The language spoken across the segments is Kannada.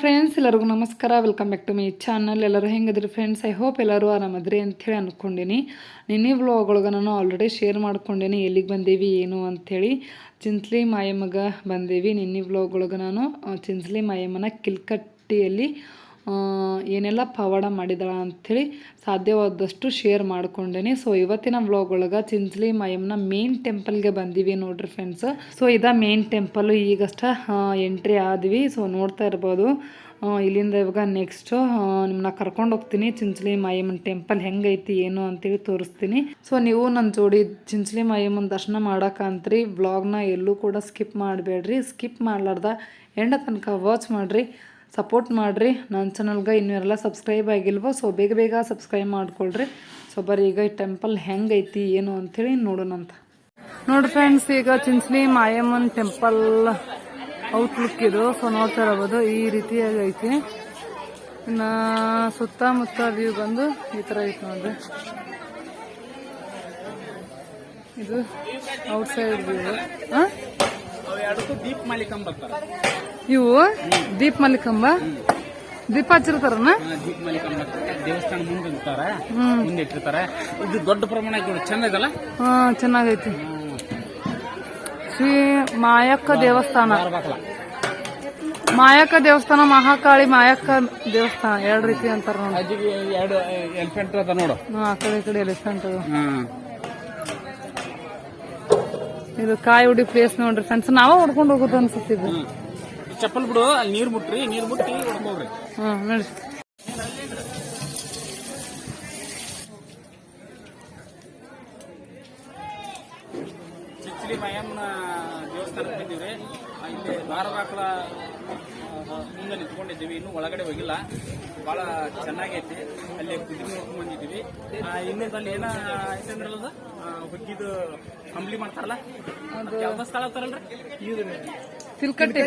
ಫ್ರೆಂಡ್ಸ್ ಎಲ್ಲರಿಗೂ ನಮಸ್ಕಾರ. Welcome back to my channel ಎಲ್ಲರೂ ಹೆಂಗದ್ರಿ ಫ್ರೆಂಡ್ಸ್ ಐ ಹೋಪ್ ಎಲ್ಲರೂ ಆರಾಮದ್ರಿ ಅಂಥೇಳಿ ಅಂದ್ಕೊಂಡೀನಿ ನಿನ್ನೆ ವ್ಲಾಗೊಳಗೆ ನಾನು ಆಲ್ರೆಡಿ ಶೇರ್ ಮಾಡ್ಕೊಂಡೇನಿ. ಎಲ್ಲಿಗೆ ಬಂದೀವಿ, ಏನು ಅಂಥೇಳಿ ಚಿಂಚ್ಲಿ ಮಾಯಮ್ಮಗ ಬಂದೀವಿ. ನಿನ್ನೆ ವ್ಲಾಗೊಳಗೆ ನಾನು ಚಿಂಚ್ಲಿ ಮಾಯಮ್ಮನ ಕಿಲ್ಕಟ್ಟಿಯಲ್ಲಿ ಏನೆಲ್ಲ ಪವಾಡ ಮಾಡಿದಳ ಅಂಥೇಳಿ ಸಾಧ್ಯವಾದಷ್ಟು ಶೇರ್ ಮಾಡ್ಕೊಂಡೇನಿ. ಸೊ ಇವತ್ತಿನ ವ್ಲಾಗ್ ಒಳಗೆ ಚಿಂಚಲಿ ಮಾಯಮ್ಮನ ಮೇನ್ ಟೆಂಪಲ್ಗೆ ಬಂದೀವಿ ನೋಡ್ರಿ ಫ್ರೆಂಡ್ಸ್ ಸೊ ಇದ ಮೇನ್ ಟೆಂಪಲ್ ಈಗಷ್ಟ ಎಂಟ್ರಿ ಆದ್ವಿ. ಸೊ ನೋಡ್ತಾ ಇರ್ಬೋದು. ಇಲ್ಲಿಂದ ಇವಾಗ ನೆಕ್ಸ್ಟು ನಿಮ್ಮನ್ನ ಕರ್ಕೊಂಡು ಹೋಗ್ತೀನಿ. ಚಿಂಚಲಿ ಮಾಯಮ್ಮನ ಟೆಂಪಲ್ ಹೆಂಗೈತಿ, ಏನು ಅಂತೇಳಿ ತೋರಿಸ್ತೀನಿ. ಸೊ ನೀವು ನನ್ನ ಜೋಡಿ ಚಿಂಚಲಿ ಮಾಯಮ್ಮನ ದರ್ಶನ ಮಾಡೋಕ್ಕಂತ್ರಿ ವ್ಲಾಗ್ನ ಎಲ್ಲೂ ಕೂಡ ಸ್ಕಿಪ್ ಮಾಡಬೇಡ್ರಿ. ಸ್ಕಿಪ್ ಮಾಡಲಾರ್ದ ಎಂಡ ತನಕ ವಾಚ್ ಮಾಡಿರಿ. ಸಪೋರ್ಟ್ ಮಾಡಿರಿ. ನನ್ನ ಚಾನಲ್ಗೆ ಇನ್ನೂ ಸಬ್ಸ್ಕ್ರೈಬ್ ಆಗಿಲ್ವೋ ಸೊ ಬೇಗ ಬೇಗ ಸಬ್ಸ್ಕ್ರೈಬ್ ಮಾಡ್ಕೊಳ್ರಿ. ಸೊ ಬರೀ ಈಗ ಈ ಟೆಂಪಲ್ ಹೆಂಗೈತಿ ಏನು ಅಂಥೇಳಿ ನೋಡೋಣಂತ ನೋಡಿ ಫ್ರೆಂಡ್ಸ್ ಈಗ ಚಿಂಚ್ಲಿ ಮಾಯಮ್ಮನ್ ಟೆಂಪಲ್ ಔಟ್ಲುಕ್ ಇದು. ಸೊ ನೋಡ್ತಾ ಇರಬಹುದು ಈ ರೀತಿಯಾಗಿ ಐತಿ ಇನ್ನು ಸುತ್ತಮುತ್ತ ವ್ಯೂ ಬಂದು ಈ ಥರ ಐತಿ ನೋಡ್ರಿ. ಇದು ಔಟ್ಸೈಡ್ ವ್ಯೂ ಎರಡಕ್ಕೂ ದೀಪ್ ಮಾಲಿಕಂ ಬರ್ತಾರ. ಇವು ದೀಪ್ ಮಲ್ಲಿಕಂಬ ದೀಪ ಹಚ್ಚಿರ್ತಾರನ? ದೀಪ ಮಾಲಿಕಂ ಬರ್ತಾರೆ. ದೇವಸ್ಥಾನ ಮುಂದೆ ಇರ್ತಾರ ಮುಂದೆ ಇಟ್ಟಿರ್ತಾರ. ಇದು ದೊಡ್ಡ ಪ್ರಮಾಣ ಚಂದ ಇದಲ್ಲ ಹಾ ಚೆನ್ನಾಗೈತಿ. ಶ್ರೀ ಮಾಯಕ್ಕ ದೇವಸ್ಥಾನ. ಮಾಯಕ್ಕ ದೇವಸ್ಥಾನ ಮಹಾಕಾಳಿ ಮಾಯಕ್ಕ ದೇವಸ್ಥಾನ ಎರಡು ರೀತಿ ಅಂತಾರ ನೋಡಿ. ಎರಡು ಎಲಿಫೆಂಟ್ ಅದ ನೋಡು. ಆ ಕಡೆ ಈ ಕಡೆ ಎಲಿಫೆಂಟ್ ಇದು ಕಾಯಿ ಉಡಿ ಪ್ಲೇಸ್ ನೋಡ್ರಿ ಫ್ರೆಂಡ್ಸ್ ನಾವ ಹೊಡ್ಕೊಂಡು ಹೋಗೋದು ಅನ್ಸುತ್ತಿದ್ದು ಇದು ಚಪ್ಪಲ್ ಬಿಡು ಅಲ್ಲಿ ನೀರ್ ಮುಟ್ರಿ ನೀರ್ ಮುಟ್ಟಿ ಹೊಡ್ಕೊಂಡ್ರಿ ಹಾ ನೋಡಿ. ಮಯಮ್ಮನ ಆ, ಇಲ್ಲಿ ಬಾರ ಬಾಕ್ಲ ಮುಂದೆ ನಿಂತ್ಕೊಂಡಿದ್ದೀವಿ. ಇನ್ನು ಒಳಗಡೆ ಹೋಗಿಲ್ಲ. ಬಹಳ ಚೆನ್ನಾಗೈತಿ. ಅಲ್ಲಿ ಕುದಿ ನೋಡ್ಕೊಂಡ್ ಬಂದಿದ್ದೀವಿ. ಅಲ್ಲಿ ಏನ ಐತಂದ್ರಲ್ಲ ಹುಗ್ಗಿದು ಅಂಬ್ಲಿ ಮಾಡ್ತಾರಲ್ಲ? ಯಾವ್ದ ಸ್ಥಳ ಅಂತಾರಲ್ರಿ ತಿಲ್ಕಟ್ಟಿ.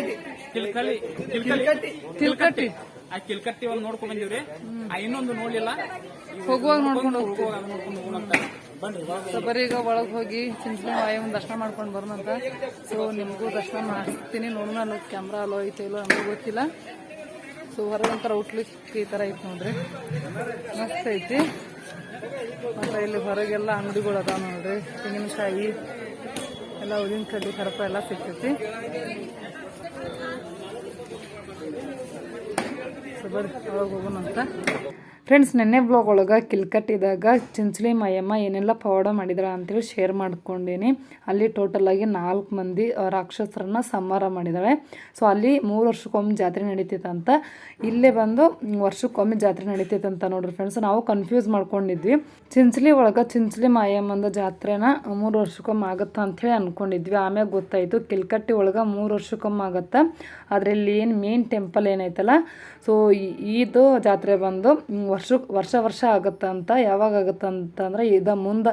ತಿಲ್ಕಟ್ಟಿ. ಆ ಕಿಲ್ಕಟ್ಟಿ ಒಂದು ನೋಡ್ಕೊಂಡ್ ಬಂದಿವ್ರಿ. ಆ ಇನ್ನೊಂದು ನೋಡ್ಲಿಲ್ಲ. ಹೋಗುವಾಗ ನೋಡ್ಕೊಂಡು ಹೋಗುವಾಗ ನೋಡ್ಕೊಂಡು ಹೋಗೋಣಂತ ಬನ್ರಿ ಒಳಗೆ ಸೊ ಬರೀ ಈಗ ಒಳಗೆ ಹೋಗಿ ಚಿಂಚಲಿ ಒಂದು ದರ್ಶನ ಮಾಡ್ಕೊಂಡು ಬರೋಣಂತ ಸೊ ನಿಮಗೂ ದರ್ಶನ ಮಾಡ್ತೀನಿ ನೋಡೋಣ ಅಲ್ಲಿ ಕ್ಯಾಮ್ರಾ ಅಲ್ಲೋ ಐತೆ ಇಲ್ಲೋ ನಮಗೂ ಗೊತ್ತಿಲ್ಲ. ಸೊ ಹೊರಗಂತರ ಔಟ್ಲಿಕ್ ಈ ಥರ ಐತೆ ನೋಡ್ರಿ. ಮಸ್ತ್ ಐತಿ. ಮತ್ತು ಇಲ್ಲಿ ಹೊರಗೆಲ್ಲ ಅಂಗಡಿಗಳು ಅದಾವ ನೋಡ್ರಿ. ತೆಂಗಿನಕಾಯಿ ಎಲ್ಲ ಉದಿನ ಕಡ್ಡಿ ಕರಪ ಎಲ್ಲ ಸಿಗ್ತೈತಿ. ಬರ್ರಿ ಅಂತ ಹೋಗೋಣಂತ. ಫ್ರೆಂಡ್ಸ್ ನೆನ್ನೆ ಬ್ಲಾಗ್ ಒಳಗೆ ಕಿಲ್ಕಟ್ಟಿದಾಗ ಚಿಂಚಲಿ ಮಾಯಮ್ಮ ಏನೆಲ್ಲ ಪವಾಡ ಮಾಡಿದ್ರ ಅಂತೇಳಿ ಶೇರ್ ಮಾಡ್ಕೊಂಡೀನಿ. ಅಲ್ಲಿ ಟೋಟಲ್ ಆಗಿ ನಾಲ್ಕು ಮಂದಿ ರಾಕ್ಷಸರನ್ನ ಸಂಹಾರ ಮಾಡಿದ್ದಾಳೆ ಸೊ ಅಲ್ಲಿ ಮೂರು ವರ್ಷಕ್ಕೊಮ್ಮೆ ಜಾತ್ರೆ ನಡೀತೈತಂತ ಇಲ್ಲೇ ಬಂದು ವರ್ಷಕ್ಕೊಮ್ಮೆ ಜಾತ್ರೆ ನಡೀತೈತಂತ ನೋಡ್ರಿ ಫ್ರೆಂಡ್ಸ್ ನಾವು ಕನ್ಫ್ಯೂಸ್ ಮಾಡ್ಕೊಂಡಿದ್ವಿ. ಚಿಂಚಲಿ ಒಳಗೆ ಚಿಂಚಲಿ ಮಾಯಮ್ಮಂದ ಜಾತ್ರೆನ ಮೂರು ವರ್ಷಕ್ಕೊಮ್ಮೆ ಆಗುತ್ತಾ ಅಂಥೇಳಿ ಅಂದ್ಕೊಂಡಿದ್ವಿ ಆಮ್ಯಾಗ ಗೊತ್ತಾಯಿತು ಕಿಲ್ಕಟ್ಟಿ ಒಳಗೆ ಮೂರು ವರ್ಷಕ್ಕೊಮ್ಮೆ ಆಗುತ್ತೆ. ಅದರಲ್ಲಿ ಏನು ಮೇನ್ ಟೆಂಪಲ್ ಏನೈತಲ್ಲ ಸೊ ಇದು ಜಾತ್ರೆ ಬಂದು ವರ್ಷಕ್ಕೆ ವರ್ಷ ವರ್ಷ ಆಗುತ್ತಂತ, ಯಾವಾಗ ಆಗುತ್ತೆ ಅಂತಂದ್ರೆ ಇದು ಮುಂದೆ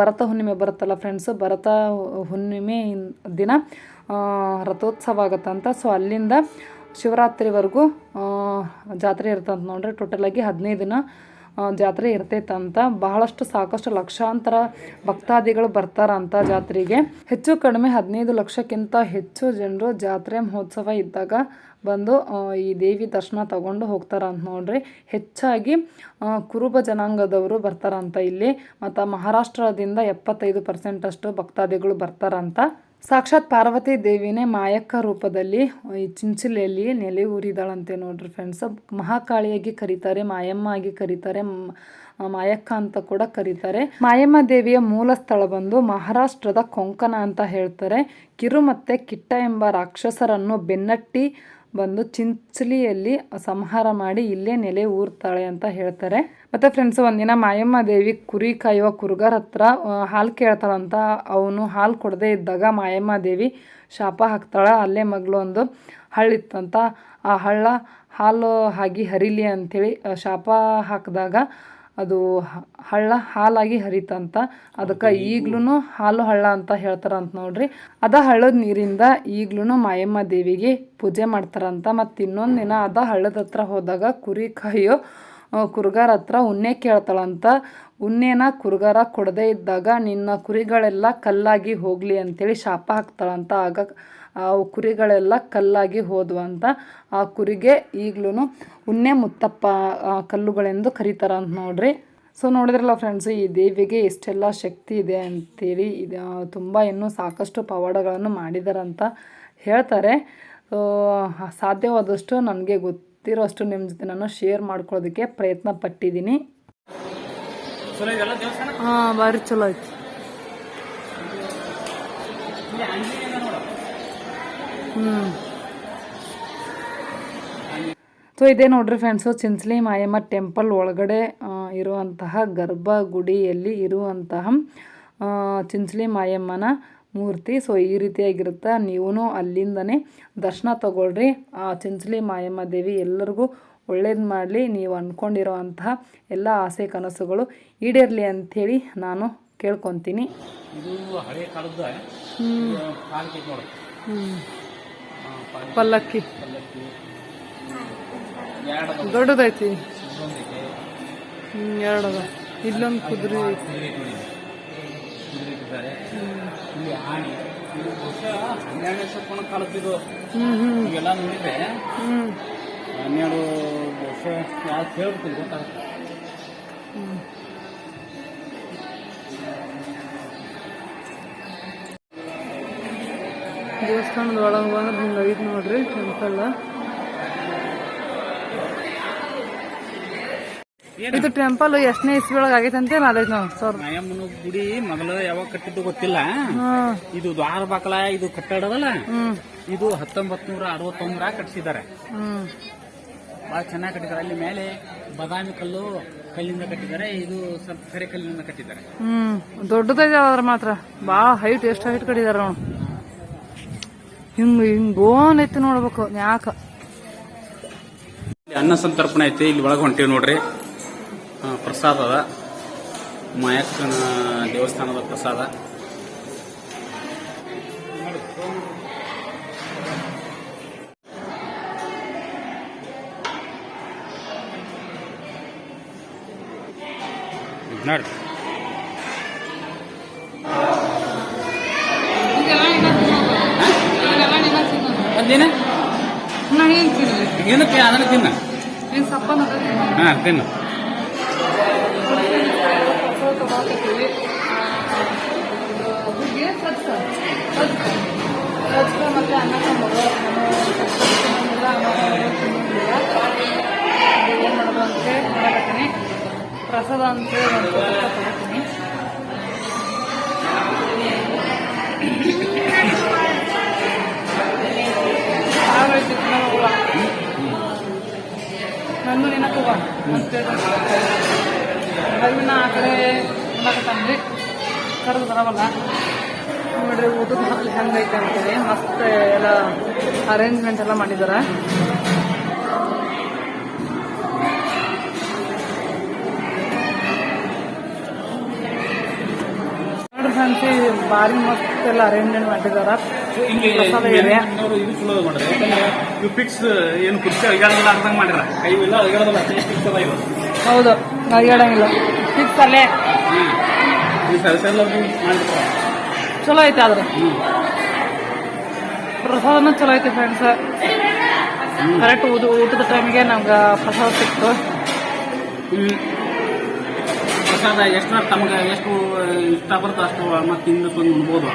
ಭರತ ಹುಣ್ಣಿಮೆ ಬರುತ್ತಲ್ಲ ಫ್ರೆಂಡ್ಸ್ ಭರತ ಹುಣ್ಣಿಮೆ ದಿನ ರಥೋತ್ಸವ ಆಗುತ್ತಂತ. ಸೊ ಅಲ್ಲಿಂದ ಶಿವರಾತ್ರಿವರೆಗೂ ಜಾತ್ರೆ ಇರ್ತಂತ ನೋಡ್ರಿ. ಟೋಟಲಾಗಿ ಹದಿನೈದು ದಿನ ಜಾತ್ರೆ ಇರ್ತೈತಂತ. ಬಹಳಷ್ಟು ಸಾಕಷ್ಟು ಲಕ್ಷಾಂತರ ಭಕ್ತಾದಿಗಳು ಬರ್ತಾರಂತ ಜಾತ್ರೆಗೆ. ಹೆಚ್ಚು ಕಡಿಮೆ ಹದಿನೈದು ಲಕ್ಷಕ್ಕಿಂತ ಹೆಚ್ಚು ಜನರು ಜಾತ್ರೆ ಮಹೋತ್ಸವ ಇದ್ದಾಗ ಬಂದು ಈ ದೇವಿ ದರ್ಶನ ತಗೊಂಡು ಹೋಗ್ತಾರಂತ ನೋಡ್ರಿ. ಹೆಚ್ಚಾಗಿ ಕುರುಬ ಜನಾಂಗದವರು ಬರ್ತಾರಂತ ಇಲ್ಲಿ. ಮತ್ತು ಮಹಾರಾಷ್ಟ್ರದಿಂದ ಎಪ್ಪತ್ತೈದು ಪರ್ಸೆಂಟ್ ಅಷ್ಟು ಭಕ್ತಾದಿಗಳು ಬರ್ತಾರಂತ. ಸಾಕ್ಷಾತ್ ಪಾರ್ವತಿ ದೇವಿನೇ ಮಾಯಕ್ಕ ರೂಪದಲ್ಲಿ ಈ ಚಿಂಚಲೆಯಲ್ಲಿ ನೆಲೆ ಊರಿದಾಳಂತೆ ನೋಡ್ರಿ ಫ್ರೆಂಡ್ಸ್ ಮಹಾಕಾಳಿಯಾಗಿ ಕರೀತಾರೆ ಮಾಯಮ್ಮ ಆಗಿ ಕರೀತಾರೆ ಮಾಯಕ್ಕ ಅಂತ ಕೂಡ ಕರೀತಾರೆ. ಮಾಯಮ್ಮ ದೇವಿಯ ಮೂಲ ಸ್ಥಳ ಬಂದು ಮಹಾರಾಷ್ಟ್ರದ ಕೊಂಕಣ ಅಂತ ಹೇಳ್ತಾರೆ. ಕಿರು ಮತ್ತೆ ಕಿಟ್ಟ ಎಂಬ ರಾಕ್ಷಸರನ್ನು ಬೆನ್ನಟ್ಟಿ ಬಂದು ಚಿಂಚಲಿಯಲ್ಲಿ ಸಂಹಾರ ಮಾಡಿ ಇಲ್ಲೇ ನೆಲೆ ಊರ್ತಾಳೆ ಅಂತ ಹೇಳ್ತಾರೆ. ಮತ್ತೆ ಫ್ರೆಂಡ್ಸ್ ಒಂದಿನ ಮಾಯಮ್ಮ ದೇವಿ ಕುರಿ ಕಾಯುವ ಕುರುಗರ ಹತ್ರ ಹಾಲು ಕೇಳ್ತಾಳಂತ. ಅವನು ಹಾಲು ಕೊಡದೇ ಇದ್ದಾಗ ಮಾಯಮ್ಮ ದೇವಿ ಶಾಪ ಹಾಕ್ತಾಳೆ. ಅಲ್ಲೇ ಮಗಳು ಒಂದು ಹಳ್ಳಿತ್ತಂತ ಆ ಹಳ್ಳ ಹಾಲು ಹಾಗೆ ಹರಿಲಿ ಅಂಥೇಳಿ ಶಾಪ ಹಾಕಿದಾಗ ಅದು ಹಳ್ಳ ಹಾಲಾಗಿ ಹರಿತಂತ ಅದಕ್ಕೆ ಈಗ್ಲೂ ಹಾಲು ಹಳ್ಳ ಅಂತ ಹೇಳ್ತಾರಂತ ನೋಡ್ರಿ. ಅದ ಹಳ್ಳದ ನೀರಿಂದ ಈಗ್ಲೂ ಮಾಯಮ್ಮ ದೇವಿಗೆ ಪೂಜೆ ಮಾಡ್ತಾರಂತ ಮತ್ತು ಇನ್ನೊಂದು ದಿನ ಅದ ಹಳ್ಳದ ಹತ್ರ ಹೋದಾಗ ಕುರಿ ಕಾಯೋ ಕುರುಗಾರ ಹತ್ರ ಉನ್ನೆ ಕೇಳ್ತಾಳಂತ ಉನ್ನೆನ ಕುರುಗಾರ ಕೊಡದೇ ಇದ್ದಾಗ ನಿನ್ನ ಕುರಿಗಳೆಲ್ಲ ಕಲ್ಲಾಗಿ ಹೋಗಲಿ ಅಂತೇಳಿ ಶಾಪ ಹಾಕ್ತಾಳಂತ ಆಗ ಆ ಕುರಿಗಳೆಲ್ಲ ಕಲ್ಲಾಗಿ ಹೋದ್ವಂತ ಆ ಕುರಿಗೆ ಈಗಲೂ ಉನ್ನೆ ಮುತ್ತಪ್ಪ ಕಲ್ಲುಗಳೆಂದು ಕರೀತಾರ ಅಂತ ನೋಡ್ರಿ. ಸೊ ನೋಡಿದ್ರಲ್ಲ ಫ್ರೆಂಡ್ಸ್ ಈ ದೇವಿಗೆ ಎಷ್ಟೆಲ್ಲ ಶಕ್ತಿ ಇದೆ ಅಂತೇಳಿ ಇದು ತುಂಬ ಇನ್ನೂ ಸಾಕಷ್ಟು ಪವಾಡಗಳನ್ನು ಮಾಡಿದಾರಂತ ಹೇಳ್ತಾರೆ. ಸೊ ಸಾಧ್ಯವಾದಷ್ಟು ನನಗೆ ಗೊತ್ತಿರೋಷ್ಟು ನಿಮ್ಮ ಜೊತೆ ನಾನು ಶೇರ್ ಮಾಡ್ಕೊಳ್ಳೋದಕ್ಕೆ ಪ್ರಯತ್ನ ಪಟ್ಟಿದ್ದೀನಿ. ಹಾಂ ಭಾರಿ ಚಲೋ ಐತಿ ಇಲ್ಲಿ ಆಂಜನೇಯನ ನೋಡು ಹ್ಞೂ ಸೊ ಇದೇ ನೋಡ್ರಿ ಫ್ರೆಂಡ್ಸು ಚಿಂಚಲಿ ಮಾಯಮ್ಮ ಟೆಂಪಲ್ ಒಳಗಡೆ ಇರುವಂತಹ ಗರ್ಭಗುಡಿಯಲ್ಲಿ ಇರುವಂತಹ ಚಿಂಚಲಿ ಮಾಯಮ್ಮನ ಮೂರ್ತಿ. ಸೊ ಈ ರೀತಿಯಾಗಿರುತ್ತೆ. ನೀವು ಅಲ್ಲಿಂದನೇ ದರ್ಶನ ತಗೊಳ್ರಿ. ಆ ಚಿಂಚಲಿ ಮಾಯಮ್ಮ ದೇವಿ ಎಲ್ಲರಿಗೂ ಒಳ್ಳೇದು ಮಾಡಲಿ. ನೀವು ಅಂದ್ಕೊಂಡಿರುವಂತಹ ಎಲ್ಲ ಆಸೆ ಕನಸುಗಳು ಈಡೇರಲಿ ಅಂಥೇಳಿ ನಾನು ಕೇಳ್ಕೊತೀನಿ. ಇದು ಹಳೆ ಕಾಲದ ಪಲ್ಲಕ್ಕಿ. ದೊಡ್ಡದೈತಿ ಹ್ಮ್ ಎರಡದ. ಇಲ್ಲೊಂದು ಕುದುರೆ ಐತಿ. ಹ್ಮ್ ಹ್ಮ್. ಹ್ಮ್. ಇಟ್ಟಿದ್ದಾರೆ. ಇಲ್ಲಿ ಆನೆ ದೇವಸ್ಥಾನದ ಒಳಗೆ ಬಂದ್ರೆ ಹಿಂಗೆ ಐತೆ ನೋಡ್ರಿ ಟೆಂಪಲ್ ಇದು ಟೆಂಪಲ್ ಎಷ್ಟನೇ ಇಸ್ವಿ ಒಳಗೆ ಆಗೈತೆ ಅಂತ ಅದೈತೆ ನಾವು ಸರ್. ಮಾಯಮ್ಮನ ಗುಡಿ ಮೊದಲು ಯಾವಾಗ ಕಟ್ಟಿದ್ದು ಗೊತ್ತಿಲ್ಲ. ಇದು ದ್ವಾರ ಬಾಕಲ ಇದು ಕಟ್ಟಡದಲ್ಲ? ಇದು ಹತ್ತೊಂಬತ್ ನೂರ ಅರವತ್ತೊಂದರ ಕಟ್ಟಿಸಿದ್ದಾರೆ ಬಹಳ ಚೆನ್ನಾಗಿ ಕಟ್ಟಿದ್ದಾರೆ. ಅಲ್ಲಿ ಮೇಲೆ ಬದಾಮಿ ಕಲ್ಲು ಕಲ್ಲಿಂದ ಕಟ್ಟಿದ್ದಾರೆ. ಇದು ಸ್ವಲ್ಪ ಕರೆ ಕಲ್ಲಿನಿಂದ ಕಟ್ಟಿದ್ದಾರೆ. ಹ್ಮ್. ದೊಡ್ಡದೈತೆ ಅದ್ರ ಮಾತ್ರ. ಬಾ ಹೈಟ್ ಎಷ್ಟು ಹೈಟ್ ಕಟ್ಟಿದ್ದಾರೆ ನಾವು ಹಿಂಗೆ ಹಿಂಗ್ ಓನ್ ಐತಿ ನೋಡ್ಬೇಕು ಯಾಕ ಇಲ್ಲಿ ಅನ್ನ ಸಂತರ್ಪಣೆ ಐತಿ ಇಲ್ಲಿ ಒಳಗೆ ಹೊಂಟಿವಿ ನೋಡ್ರಿ. ಪ್ರಸಾದ ಅದ. ಮಾಯಕ್ಕನ ದೇವಸ್ಥಾನದ ಪ್ರಸಾದ. ನೋಡಿ ಅದೇನ ನಾ ಏನು ತಿನ್ಲಿ? ಏನಕ್ಕೆ ಅದನ್ನ ತಿನ್ನ. ಏನು ಸಪ್ಪನ ಹಾ ತಿನ್ನು. ಮತ್ತು ಅನ್ನ ಸಾಂಬಾರು ಏನು ಮಾಡೋದು ಮಾಡಕತ್ತೀನಿ ಪ್ರಸಾದ ಅಂತೇಳಿ ತಗೋತೀನಿ ನನ್ನ ತಗೋ ಅಂತೇಳಿ ಆ ಕಡೆ ಮಾಡಕತ್ತಾನ್ರಿ ಕರೆದು ಬರವಲ್ಲ. ನೋಡ್ರಿ, ಊಟದ ಅಲ್ಲಿ ಹೆಂಗೈತೆ ಅಂತೇಳಿ ಮಸ್ತ್ ಎಲ್ಲ ಅರೇಂಜ್ಮೆಂಟ್ ಎಲ್ಲ ಮಾಡಿದಾರ. ನೋಡ್ರಿ, ಫ್ರೆಂಡ್ಸ್ ಭಾರಿ ಮಸ್ತ್ ಎಲ್ಲ ಅರೇಂಜ್ಮೆಂಟ್ ಮಾಡಿದಾರ. ಪ್ರಸಾದ ಇದೆ. ಫಿಕ್ಸ್ ಏನು ಕುರ್ಚಿ ಮಾಡಿರ ಕೈ ಇಲ್ಲ ಫಿಕ್ಸ್ ಅದ ಹೌದು ನಡಿಯಾಡಂಗಿಲ್ಲ ಫಿಕ್ಸ್ ಅಲ್ಲೇ. ಚಲೋ ಐತೆ ಆದ್ರೆ. ಪ್ರಸಾದ ಪ್ರಸಾದನೂ ಚಲೋ ಐತೆ ಫ್ರೆಂಡ್ಸ್ ಕರೆಕ್ಟ್ ಊಟ ಊಟದ ಟೈಮ್ಗೆ ನಮ್ಗೆ ಪ್ರಸಾದ ಸಿಕ್ತು. ಪ್ರಸಾದ ಎಷ್ಟು ತಮಗೆ ಎಷ್ಟು ಇಷ್ಟ ಬರ್ತೋ ಅಷ್ಟು ಮತ್ತೆ ತಿನ್ನಿಸ್ಕೊಂಡು ಬಂದು ಉಣ್ಬೋದು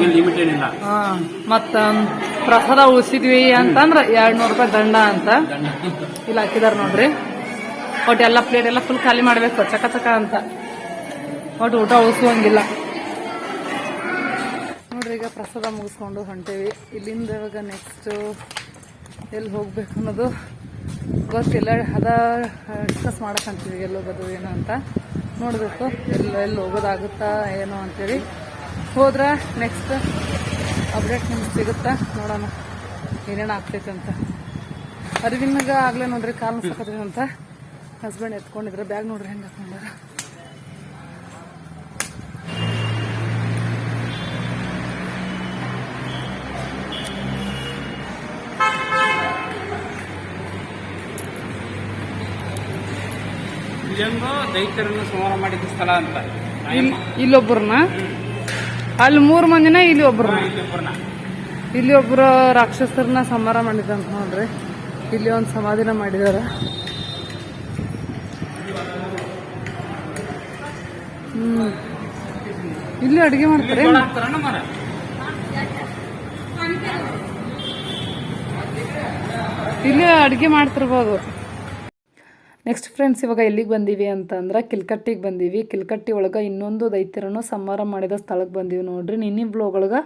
ಏನು ಲಿಮಿಟ್ ಏನಿಲ್ಲ. ಹಾಂ ಮತ್ತು ಪ್ರಸಾದ ಉಳಿಸಿದ್ವಿ ಅಂತಂದ್ರೆ ಎರಡು ನೂರು ರೂಪಾಯಿ ದಂಡ ಅಂತ. ಇಲ್ಲಿ ಹಾಕಿದಾರ ನೋಡ್ರಿ. ಒಟ್ಟು ಎಲ್ಲ ಪ್ಲೇಟ್ ಎಲ್ಲ ಫುಲ್ ಖಾಲಿ ಮಾಡ್ಬೇಕು ಚಕ ಚಕ ಅಂತ. ಒಟ್ಟು ಊಟ ಉಳಿಸುವಂಗಿಲ್ಲ ನೋಡ್ರಿ ಈಗ ಪ್ರಸಾದ ಮುಗಿಸ್ಕೊಂಡು ಹೊಂಟೇವಿ. ಇಲ್ಲಿಂದ ಇವಾಗ ನೆಕ್ಸ್ಟ್ ಎಲ್ಲಿ ಹೋಗ್ಬೇಕು ಅನ್ನೋದು ಗೊತ್ತಿಲ್ಲ. ಅದ ಡಿಸ್ಕಸ್ ಮಾಡಕ್ಕಂತೀವಿ ಎಲ್ಲಿ ಹೋಗೋದು ಏನು ಅಂತ. ನೋಡಬೇಕು. ಎಲ್ಲ, ಎಲ್ಲಿ ಹೋಗೋದಾಗುತ್ತಾ, ಏನು ಅಂತೇಳಿ. ಹೋದ್ರೆ ನೆಕ್ಸ್ಟ್ ಅಪ್ಡೇಟ್ ನಿಮ್ಗೆ ಸಿಗುತ್ತಾ? ನೋಡೋಣ. ಏನೇನು ಆಗ್ತೈತೆ ಅಂತ. ಅರಿವಿನಾಗ ಆಗ್ಲೇ ನೋಡ್ರಿ, ಕಾಲು ಸಾಕತ್ರಿ ಅಂತ. ಹಸ್ಬೆಂಡ್ ಎತ್ಕೊಂಡಿದ್ರೆ, ಬ್ಯಾಗ್ ನೋಡ್ರಿ ಹೆಂಗೆ ಹಾಕೊಂಡಾರ. ಇಲ್ಲೊಂದು ದೈತ್ಯರನ್ನು ಸಂಹಾರ ಮಾಡಿದ ಸ್ಥಳ ಅಂತ. ಇಲ್ಲಿ ಇಲ್ಲೊಬ್ಬರನ್ನ ಅಲ್ಲಿ ಮೂರು ಮಂದಿನ ಇಲ್ಲಿ ಒಬ್ರನ್ನ? ಇಲ್ಲಿ ಒಬ್ರು ರಾಕ್ಷಸರನ್ನ ಸಂಹಾರ ಮಾಡಿದಂತ ನೋಡ್ರಿ. ಇಲ್ಲಿ ಒಂದು ಸಮಾಧಿನ ಮಾಡಿದಾರ. ಹ್ಮ್. ಇಲ್ಲಿ ಅಡಿಗೆ ಮಾಡ್ತಾರೆ. ಆಗ್ತಾರಣ್ಣ ಮರ. ಇಲ್ಲಿ ಅಡಿಗೆ ಮಾಡ್ತಿರ್ಬೋದು. ನೆಕ್ಸ್ಟ್ ಫ್ರೆಂಡ್ಸ್ ಇವಾಗ ಎಲ್ಲಿಗೆ ಬಂದೀವಿ ಅಂತಂದ್ರೆ ಕಿಲ್ಕಟ್ಟಿಗೆ ಬಂದೀವಿ. ಕಿಲ್ಕಟ್ಟಿ ಒಳಗೆ ಇನ್ನೊಂದು ದೈತ್ಯರನ್ನು ಸಂಹಾರ ಮಾಡಿದ ಸ್ಥಳಕ್ಕೆ ಬಂದೀವಿ ನೋಡ್ರಿ. ನಿನ್ನೆ ಒಳಗೆ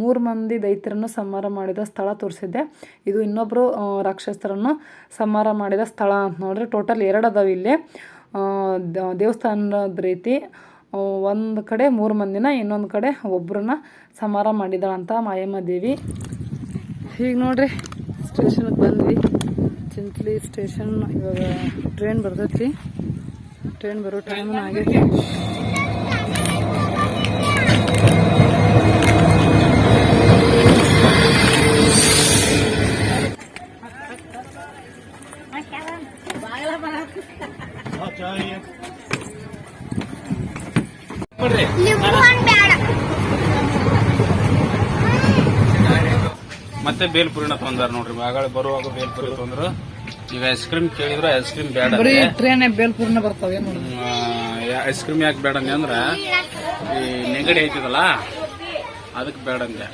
ಮೂರು ಮಂದಿ ದೈತ್ಯರನ್ನು ಸಂಹಾರ ಮಾಡಿದ ಸ್ಥಳ ತೋರಿಸಿದ್ದೆ. ಇದು ಇನ್ನೊಬ್ಬರು ರಾಕ್ಷಸರನ್ನು ಸಂಹಾರ ಮಾಡಿದ ಸ್ಥಳ ಅಂತ ನೋಡ್ರಿ. ಟೋಟಲ್ ಎರಡು ಅದಾವೆ ಇಲ್ಲಿ. ದೇವಸ್ಥಾನದ ರೀತಿ ಒಂದು ಕಡೆ ಮೂರು ಮಂದಿನ, ಇನ್ನೊಂದು ಕಡೆ ಒಬ್ಬರನ್ನ ಸಂಹಾರ ಮಾಡಿದಾಳಂತ ಮಾಯಮ್ಮ ದೇವಿ. ಹೀಗೆ ನೋಡ್ರಿ ಸ್ಟೇಷನ್ಗೆ ಬಂದ್ವಿ. ಚಿಂಚ್ಲಿ ಸ್ಟೇಷನ್ ಇವಾಗ ಟ್ರೈನ್ ಬರ್ತೈತಿ. ಟ್ರೈನ್ ಬರೋ ಟೈಮ್ ಆಗೈತಿ ಮತ್ತೆ ಬೇಲ್ಪುರಿನ ತೊಂದ್ರೆ ನೋಡ್ರಿ. ಆಗಳ ಬರುವಾಗ ಬೇಲ್ಪುರಿ ತೊಂದ್ರು. ಈಗ ಐಸ್ ಕ್ರೀಮ್ ಕೇಳಿದ್ರೆ ಐಸ್ ಕ್ರೀಮ್ ಬೇಡ ಬರೀ ಟ್ರೈನ್ ಬೇಲ್ಪುರ್ನ ಬರ್ತಾವೆ ನೋಡಿ ಐಸ್ ಕ್ರೀಮ್ ಯಾಕೆ ಬೇಡ ಅಂದ್ರೆ ಈ ನೆಗಡಿ ಐತಿದಲ್ಲ ಅದಕ್ಕೆ ಬೇಡ ಅಂದೆ.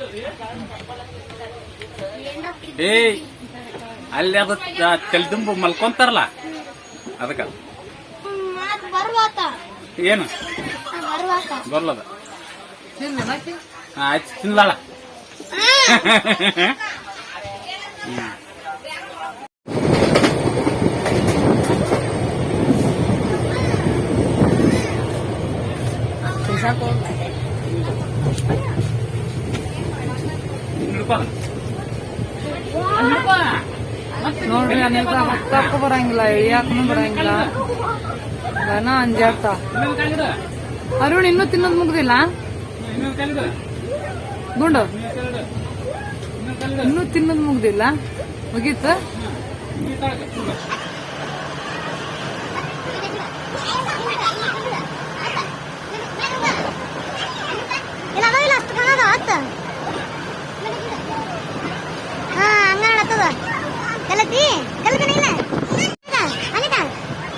ಡೇ ಅಲ್ಲಿ ಅದು ತೆಲ್ದುಂಬು ಮಲ್ಕೊಂತಾರಲ್ಲ ಅದಕ್ಕ. ಏನು? ಬರ್ಲದ. ಆಯ್ತು ತಿನ್ಲಾಳ. ನೋಡ್ರಿ, ಅನಿಲ್ ಹತ್ತಕ್ಕ ಬರಂಗಿಲ್ಲ ಇಳಿಯಾಕನು ಬರಂಗಿಲ್ಲ. ದನ ಅಂಜಾಡ್ತ. ಅರುಣ್ ಇನ್ನೂ ತಿನ್ನೋದು ಮುಗ್ದಿಲ್ಲ? ಗುಂಡು. ಇನ್ನೂ ತಿನ್ನೋದು ಮುಗ್ದಿಲ್ಲ? ಮುಗೀತ ಇಲ್ಲ ಅದಾವ ಇಲ್ಲ ಅಷ್ಟು ಕಾಣದ ಆತ ಹಾ ಹಂಗ ಆತದ ಕಲತಿ ಕಲತಿನ ಇಲ್ಲ ಅನಿತಾ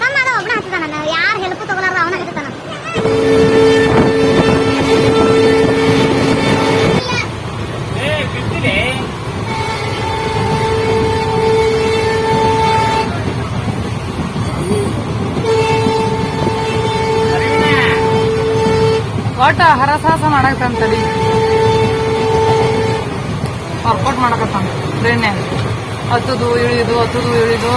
ತಮ್ಮ ಅದ ಒಬ್ಬನ ಹತ್ತದಾನ ಯಾರು ಹೆಲ್ಪ್ ತಗೊಲಾರ ಅವನ ಹತ್ತತಾನ ಒಟ್ಟ ಹರಸಾಹಸ ಮಾಡಕತ್ತಂತಡಿ ವರ್ಕೌಟ್ ಮಾಡಕತ್ತಂತ. ಟ್ರೈನ್ಯಾಗ ಹತ್ತದು, ಇಳಿದು ಹತ್ತದು, ಇಳಿದು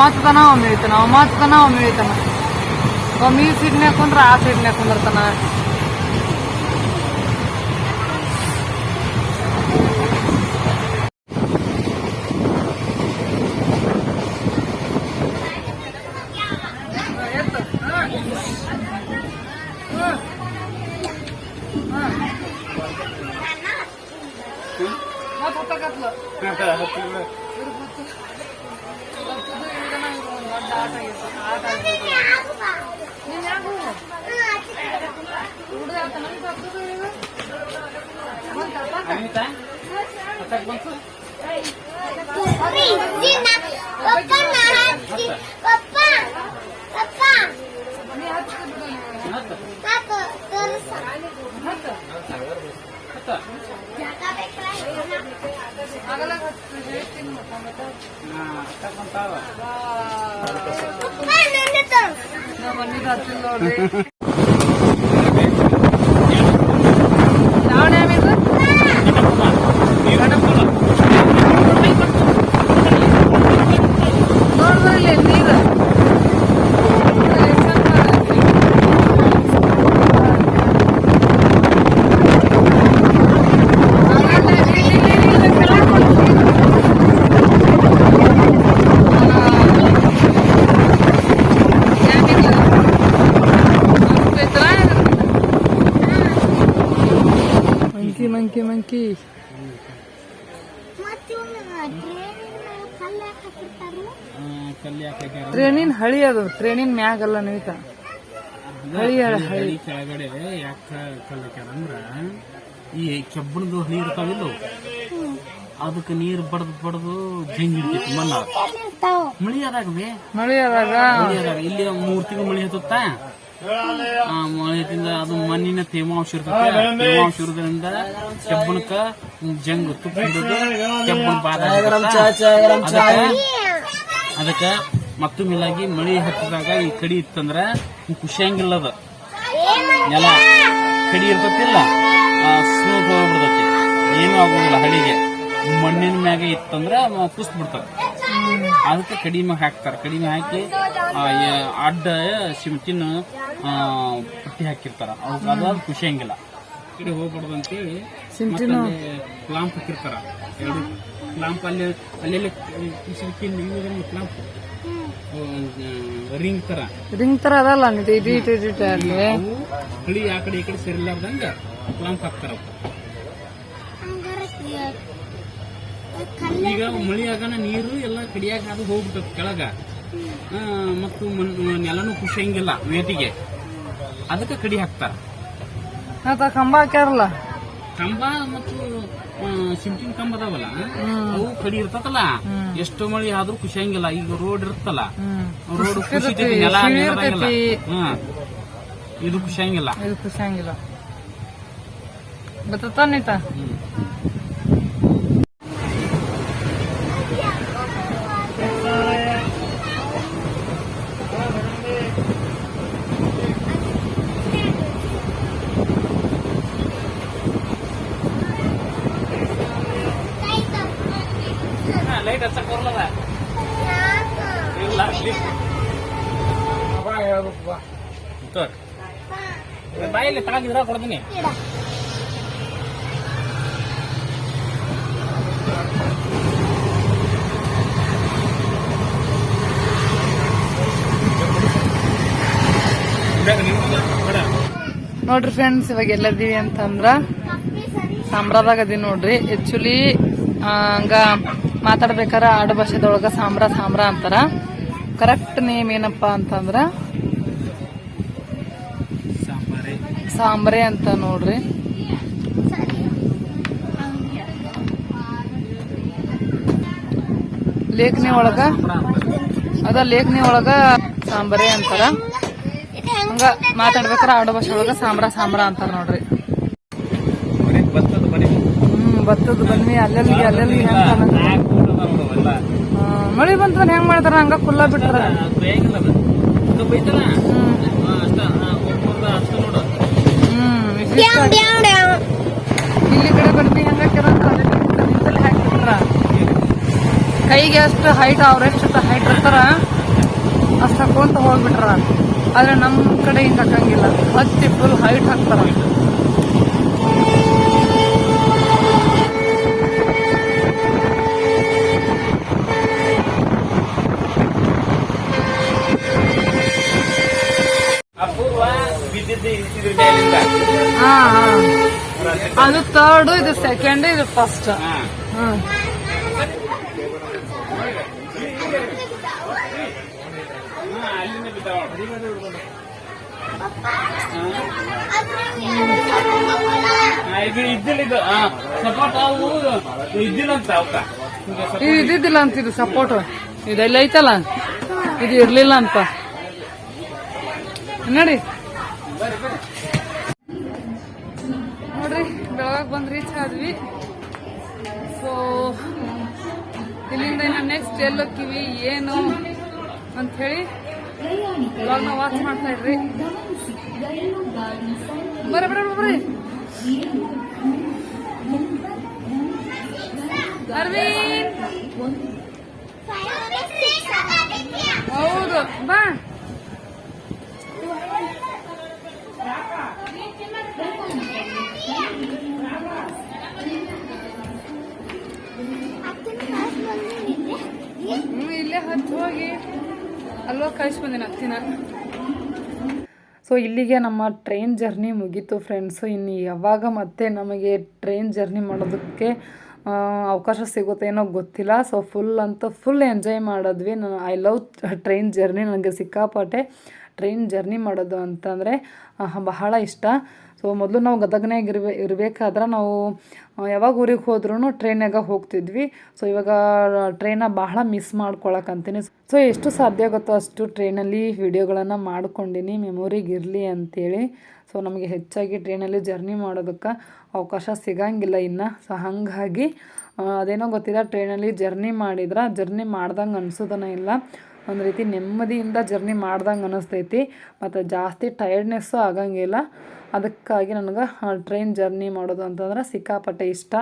ಮಾತುತಾನ ಒಮ್ಮೆ ಇಳಿತಾನ ಮಾತುತಾನ ಒಮ್ಮೆ ಇಳಿತಾನ. ಒಮ್ಮೆ ಈ ಸೀಟ್ನ್ಯಾಗ ಕುಂದ್ರ ಆ ಸೀಟ್ನ್ಯಾಗ ಕುಂದಿರ್ತಾನ. ನೋಡ್ರಿ ಯಾವ ಡ್ಯಾಮ್ ಇದು ನೋಡ್ರಿ ಇಲ್ಲಿ ನೀರು ಮಂಕಿ ಮಂಕಿ ಮಂಕಿ ಮತ್ತೆ ಒಂದು ಟ್ರೈನ್ ಕಲ್ಲು ಯಾಕೆ ಹಾಕಿರ್ತಾರು ಕಲ್ಲು ಯಾಕೆ ಹಾಕ್ಯಾರ ಟ್ರೈನಿನ ಹಳಿ ಅದು ಟ್ರೈನಿನ ಮ್ಯಾಗಲ್ಲ ನೀತ ಹಳಿ ಹಳಿ ಕೆಳಗಡೆ ಯಾಕ ಈ ಕೆಬ್ಬಣದು ಹಳಿ ಇರ್ತಾವಿಲ್ಲ ಅದಕ್ಕೆ ನೀರು ಬಡ್ದು ಬಡ್ದು ಜಂಗ್ ಹಿಡಿತೈತಿ ಮಣ್ಣ ಮಳಿ ಅದಾಗ ಬೇ ಮಳಿ ಆದಾಗ? ಇಲ್ಲಿ ಮೂರ್ ತಿಂಗಳು ಮಳಿ ಹತ್ತುತ್ತ? ಮಳೆಯಿಂದ ಅದು ಮಣ್ಣಿನ ತೇವಾಂಶ ಇರ್ತದೆ ತೇವಾಂಶ ಇರೋದ್ರಿಂದ ಕೆಬ್ಬಣಕ್ಕ ಜಂಗ್ ತುಪ್ಪ ಹಿಡಿದು ಕೆಬ್ಬಣ ಬಾದ ಅದಕ್ಕ ಮತ್ತು ಮೇಲಾಗಿ ಮಳಿ ಹತ್ತಿದಾಗ ಈ ಕಡಿ ಇತ್ತಂದ್ರ ಖುಷಿಯಂಗಿಲ್ಲ ಅದು. ನೆಲ ಕಡಿ ಇರ್ತತಿಲ್ಲ ಸ್ಮೂತ್ ಹೋಗ್ಬಿಡ್ತತಿ ಏನೂ ಆಗೋದಿಲ್ಲ ಹಳಿಗೆ. ಮಣ್ಣಿನ ಮ್ಯಾಗ ಇತ್ತಂದ್ರ ಕುಸ್ತ್ ಬಿಡ್ತಾರ ಅದಕ್ಕೆ ಕಡಿಮೆ ಹಾಕ್ತಾರ. ಕಡಿಮೆ ಹಾಕಿ ಅಡ್ಡ ಸಿಮಟಿನ ಪಟ್ಟಿ ಹಾಕಿರ್ತಾರ. ಅದು ಖುಷಿಯಂಗಿಲ್ಲ ಈ ಕಡೆ ಹೋಗ್ಬಾರ್ದು ಅಂತೇಳಿ ಕ್ಲಾಂಪ್ ಲಾಂಪ್ ಹಾಕಿರ್ತಾರ. ಎರಡು ಕ್ಲಾಂಪ್ ಅಲ್ಲಿ ಅಲ್ಲೆಲ್ಲ ಕ್ಲಾಂಪ್ ರಿಂಗ್ ತರ. ರಿಂಗ್ ತರ ಅದಲ್ಲ ಹಳಿ ಆ ಕಡೆ ಈ ಕಡೆ ಸೇರಿಲಾರ್ದಂಗ ಕ್ಲಾಂಪ್ ಹಾಕ್ತಾರ. ಈಗ ಮಳಿ ಆಗನ ನೀರು ಎಲ್ಲ ಕಡಿಯಾಗ ಅದು ಹೋಗ್ಬಿಟ್ಟು ಕೆಳಗ. ಮತ್ತು ನೆಲನು ಹಂಗಿಲ್ಲ ಮೇತಿಗೆ ಅದಕ್ಕೆ ಕಡಿ ಹಾಕ್ತಾರ. ಮತ್ತ ಕಂಬ ಹಾಕ್ಯಾರಲ್ಲ? ಕಂಬ ಮತ್ತು ಸಿಂಟಿನ ಕಂಬ ಅದಾವಲ್ಲ ಅವು ಕಡಿ ಇರ್ತತಲ್ಲ ಎಷ್ಟು ಮಳಿ ಆದ್ರೂ ಖುಷಿಯಂಗಿಲ್ಲ ಈಗ ರೋಡ್ ಇರ್ತಲ್ಲ ರೋಡ್ ನೆಲ ನೆಲದಾಗೆಲ್ಲ. ಇದು ಖುಷಿಯಂಗಿಲ್ಲ ಇದು ಖುಷಿಯಂಗಿಲ್ಲ ಬತ್ತ. ತಗೊಂಡಿದ್ರ ಕೊಡ್ತೀನಿ. ನೋಡ್ರಿ ಫ್ರೆಂಡ್ಸ್ ಇವಾಗ ಎಲ್ಲದೀವಿ ಅಂತಂದ್ರ ಸಾಂಬ್ರಾದಾಗ ಅದೀವಿ ನೋಡ್ರಿ. ಆಕ್ಚುಲಿ ಹಂಗ ಮಾತಾಡ್ಬೇಕಾರ ಆಡು ಭಾಷೆದೊಳಗ ಸಾಂಬ್ರ ಸಾಂಬ್ರ ಅಂತಾರ. ಕರೆಕ್ಟ್ ನೇಮ್ ಏನಪ್ಪಾ ಅಂತಂದ್ರ ಸಾಂಬಾರೇ ಅಂತ ನೋಡ್ರಿ. ಲೇಖನಿ ಒಳಗ? ಅದ ಲೇಖನಿ ಒಳಗ ಸಾಂಬರೆ ಅಂತಾರ. ಹಂಗ ಮಾತಾಡ್ಬೇಕಾರ ಆಡು ಭಾಷೆ ಒಳಗ ಸಾಂಬ್ರ ಸಾಂಬ್ರ ಅಂತಾರ ನೋಡ್ರಿ. ಹ್ಮ್, ಭತ್ತದ ಬನ್ನಿ, ಅಲ್ಲೆಲ್ಲಿ ಅಲ್ಲೆಲ್ಲಿ ಮಳಿ ಬಂತ ಹೆಂಗ್ ಮಾಡ್ತಾರ? ಹಂಗ ಕುಲ್ಲ ಬಿಟ್ರ. ಅದು ಬೇಕಿಲ್ಲ ಅದು. ಅದು ಬೈತಲ್ಲ? ಹಾ, ಅಷ್ಟ, ಹಾ, ಒಬ್ಬೊಬ್ರು ಅಷ್ಟು ನೋಡು. ಹ್ಮ್ ಇಷ್ಟಿಷ್ಟ. ಇಲ್ಲಿ ಕಡೆ ಬರ್ತಿ ಹಂಗ ಕೆಲವೊಂದು ಹಾಕ್ಬಿಟ್ರ ಕೈಗೆ ಅಷ್ಟು ಹೈಟ್ ಅವ್ರ ಎಷ್ಟು ಹೈಟ್ ಇರ್ತಾರ ಅಷ್ಟು ಹಾಕೊಂತ ಹೋಗ್ಬಿಟ್ರ. ಆದ್ರೆ ನಮ್ ಕಡೆ ಹಿಂಗ ಹಾಕಂಗಿಲ್ಲ. ಹತ್ತಿ ಫುಲ್ ಹೈಟ್ ಹಾಕ್ತಾರ ಅಪೂರ್ವ ಬಿದ್ದಿದ್ದು ಇದ್ರ ಮೇಲಿಂದ. ಹಾ ಹಾ ಅದು ಥರ್ಡ್ ಇದು ಸೆಕೆಂಡ್ ಇದು ಫಸ್ಟ್. ಹ್ಮ್. ಇದು ಇದ್ದಿದ್ದಿಲ್ಲ ಅಂತ ಇದು ಸಪೋರ್ಟ್ ಇದೆಲ್ಲ ಐತಲ್ಲ? ಇದು ಇರ್ಲಿಲ್ಲ ಅಂತ. ನೋಡಿ. ಬೆಳಗಾಗ್ ಬಂದು ರೀಚ್ ಆದ್ವಿ. ಸೊ ಇಲ್ಲಿಂದ ಇನ್ನು ನೆಕ್ಸ್ಟ್ ಎಲ್ಲೋಕ್ಕಿವಿ ಏನು ಅಂತ ಹೇಳಿ ನಾವು ವಾಚ್ ಮಾಡ್ತಾ ಇದ್ರಿ ಬರ್ರಿ ಬರ್ರಿ ಬರ್ರಿ. ಅರವಿಂದ್! ಹೌದು, ಬಾ. ಇಲ್ಲೇ ಹತ್ತು ಹೋಗಿ. ಅಲ್ವಾ ಸೊ ಇಲ್ಲಿಗೆ ನಮ್ಮ ಟ್ರೈನ್ ಜರ್ನಿ ಮುಗೀತು ಫ್ರೆಂಡ್ಸು ಇನ್ನು ಯಾವಾಗ ಮತ್ತೆ ನಮಗೆ ಟ್ರೈನ್ ಜರ್ನಿ ಮಾಡೋದಕ್ಕೆ ಅವಕಾಶ ಅವಕಾಶ ಸಿಗುತ್ತೇನೋ ಗೊತ್ತಿಲ್ಲ. ಸೊ ಫುಲ್ ಅಂತ ಫುಲ್ ಎಂಜಾಯ್ ಮಾಡಿದ್ವಿ. ನಾನು ಐ ಲವ್ ಟ್ರೈನ್ ಜರ್ನಿ ನನಗೆ ಸಿಕ್ಕಾಪಟ್ಟೆ ಟ್ರೈನ್ ಜರ್ನಿ ಮಾಡೋದು ಅಂತಂದರೆ ಬಹಳ ಇಷ್ಟ. ಸೊ ಮೊದಲು ನಾವು ಗದಗನಾಗ ಇರ್ಬೇ ಇರಬೇಕಾದ್ರೆ ನಾವು ಯಾವಾಗ ಊರಿಗೆ ಹೋದ್ರೂ ಟ್ರೈನಾಗ ಹೋಗ್ತಿದ್ವಿ. ಸೊ ಇವಾಗ ಟ್ರೈನ ಬಹಳ ಮಿಸ್ ಮಾಡ್ಕೊಳಕಂತೀನಿ. ಸೊ ಎಷ್ಟು ಸಾಧ್ಯ ಆಗುತ್ತೋ ಅಷ್ಟು ಟ್ರೈನಲ್ಲಿ ವಿಡಿಯೋಗಳನ್ನು ಮಾಡ್ಕೊಂಡಿನಿ, ಮೆಮೊರಿಗೆ ಇರಲಿ ಅಂತೇಳಿ. ಸೊ ನಮಗೆ ಹೆಚ್ಚಾಗಿ ಟ್ರೈನಲ್ಲಿ ಜರ್ನಿ ಮಾಡೋದಕ್ಕೆ ಅವಕಾಶ ಸಿಗಂಗಿಲ್ಲ ಇನ್ನು. ಸೊ ಹಾಗಾಗಿ ಅದೇನೋ ಗೊತ್ತಿಲ್ಲ, ಟ್ರೈನಲ್ಲಿ ಜರ್ನಿ ಮಾಡಿದ್ರೆ ಜರ್ನಿ ಮಾಡ್ದಂಗೆ ಅನಿಸೋದನ್ನ ಇಲ್ಲ. ಒಂದು ರೀತಿ ನೆಮ್ಮದಿಯಿಂದ ಜರ್ನಿ ಮಾಡ್ದಂಗೆ ಅನ್ನಿಸ್ತೈತಿ ಮತ್ತು ಜಾಸ್ತಿ ಟಯರ್ಡ್ನೆಸ್ಸು ಆಗಂಗಿಲ್ಲ. ಅದಕ್ಕಾಗಿ ನನಗೆ ಟ್ರೈನ್ ಜರ್ನಿ ಮಾಡೋದು ಅಂತಂದ್ರೆ ಸಿಕ್ಕಾಪಟ್ಟೆ ಇಷ್ಟ.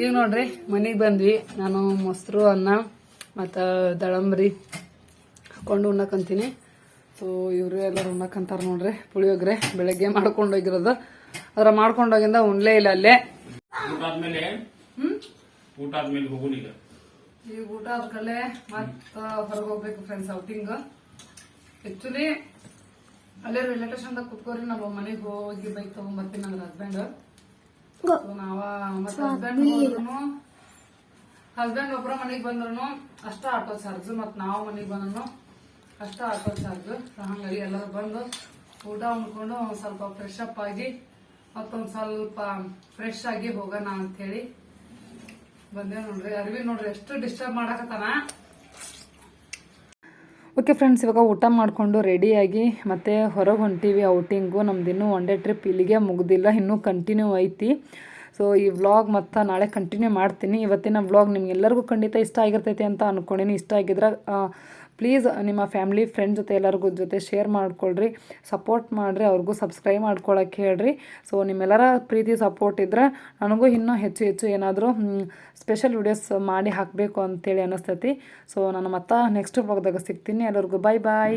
ಈಗ ನೋಡ್ರಿ ಮನೆಗೆ ಬಂದ್ವಿ. ನಾನು ಮೊಸರು ಅನ್ನ ಮತ್ತು ದಳಂಬ್ರಿ ಹಾಕೊಂಡು ಉಣ್ಣಕ್ಕಂತೀನಿ ಸೊ ಇವರು ಎಲ್ಲರೂ ಉಣ್ಣಕ್ಕಂತಾರೆ ನೋಡ್ರಿ ಪುಳಿಯೋಗರೆ ಬೆಳಗ್ಗೆ ಮಾಡ್ಕೊಂಡು ಹೋಗಿರೋದು. ಅದ್ರ ಮಾಡ್ಕೊಂಡೋಗಿಂದ ಉಣ್ಲೇ ಇಲ್ಲ ಅಲ್ಲೇ. ಊಟ ಆದ್ಮೇಲೆ ಹೋಗುನ್ ಈಗ. ಈಗ ಊಟ ಆದ್ಕಲೆ ಮತ್ತ ಹೊರಗೆ ಹೋಗ್ಬೇಕು ಫ್ರೆಂಡ್ಸ್ ಔಟಿಂಗ್ ಆಕ್ಚುಲಿ ಅಲ್ಲೇ ರಿಲೇಟಿವ್ಸ್ ಅಂತ ಕುತ್ಕೋರಿ ನಮ್ಮ ಮನೆಗೆ ಹೋಗಿ ಬೈಕ್ ತಗೊಂಡ್ಬರ್ತೀನಿ ನನ್ನ ಹಸ್ಬೆಂಡ್ ನಾವ ಮತ್ತೆ ಹಸ್ಬೆಂಡ್ ಹೋದ್ರು ಹಸ್ಬೆಂಡ್ ಒಬ್ಬರ ಮನೆಗೆ ಬಂದ್ರು ಅಷ್ಟ ಆಟೋ ಚಾರ್ಜ್ ಮತ್ ನಾವು ಮನೆಗೆ ಬಂದ್ರು ಅಷ್ಟ ಆಟೋ ಚಾರ್ಜ್ ಹಂಗಾಗಿ ಎಲ್ಲರೂ ಬಂದು ಊಟ ಉಣ್ಕೊಂಡು ಸ್ವಲ್ಪ ಫ್ರೆಶ್ ಅಪ್ ಆಗಿ ಮತ್ತೊಂದ್ ಸ್ವಲ್ಪ ಫ್ರೆಶ್ ಆಗಿ ಹೋಗೋಣ ಅಂತ ಹೇಳಿ ಓಕೆ ಫ್ರೆಂಡ್ಸ್ ಇವಾಗ ಊಟ ಮಾಡಿಕೊಂಡು ರೆಡಿಯಾಗಿ ಮತ್ತೆ ಹೊರಗೆ ಹೊಂಟೀವಿ ಔಟಿಂಗು ನಮ್ದು ಇನ್ನೂ ಒನ್ ಡೇ ಟ್ರಿಪ್ ಇಲ್ಲಿಗೆ ಮುಗ್ದಿಲ್ಲ, ಇನ್ನೂ ಕಂಟಿನ್ಯೂ ಐತಿ. ಸೊ ಈ ವ್ಲಾಗ್ ಮತ್ತು ನಾಳೆ ಕಂಟಿನ್ಯೂ ಮಾಡ್ತೀನಿ. ಇವತ್ತಿನ ವ್ಲಾಗ್ ನಿಮ್ಗೆಲ್ಲರಿಗೂ ಖಂಡಿತ ಇಷ್ಟ ಆಗಿರ್ತೈತಿ ಅಂತ ಅಂದ್ಕೊಂಡೀನಿ ಇಷ್ಟ ಆಗಿದ್ರೆ ಪ್ಲೀಸ್ ನಿಮ್ಮ ಫ್ಯಾಮ್ಲಿ ಫ್ರೆಂಡ್ ಜೊತೆ, ಎಲ್ಲರಿಗೂ ಜೊತೆ ಶೇರ್ ಮಾಡ್ಕೊಳ್ರಿ. ಸಪೋರ್ಟ್ ಮಾಡಿರಿ, ಅವ್ರಿಗೂ ಸಬ್ಸ್ಕ್ರೈಬ್ ಮಾಡ್ಕೊಳಕ್ಕೆ ಹೇಳ್ರಿ. ಸೊ ನಿಮ್ಮೆಲ್ಲರ ಪ್ರೀತಿ ಸಪೋರ್ಟ್ ಇದ್ದರೆ ನನಗೂ ಇನ್ನೂ ಹೆಚ್ಚು ಹೆಚ್ಚು ಏನಾದರೂ ಸ್ಪೆಷಲ್ ವಿಡಿಯೋಸ್ ಮಾಡಿ ಹಾಕಬೇಕು ಅಂತೇಳಿ ಅನ್ನಿಸ್ತೈತಿ ಸೊ ನಾನು ಮತ್ತೆ ನೆಕ್ಸ್ಟ್ ಬ್ಲಾಗ್ದಾಗ ಸಿಗ್ತೀನಿ. ಎಲ್ಲರಿಗೂ ಬಾಯ್ ಬಾಯ್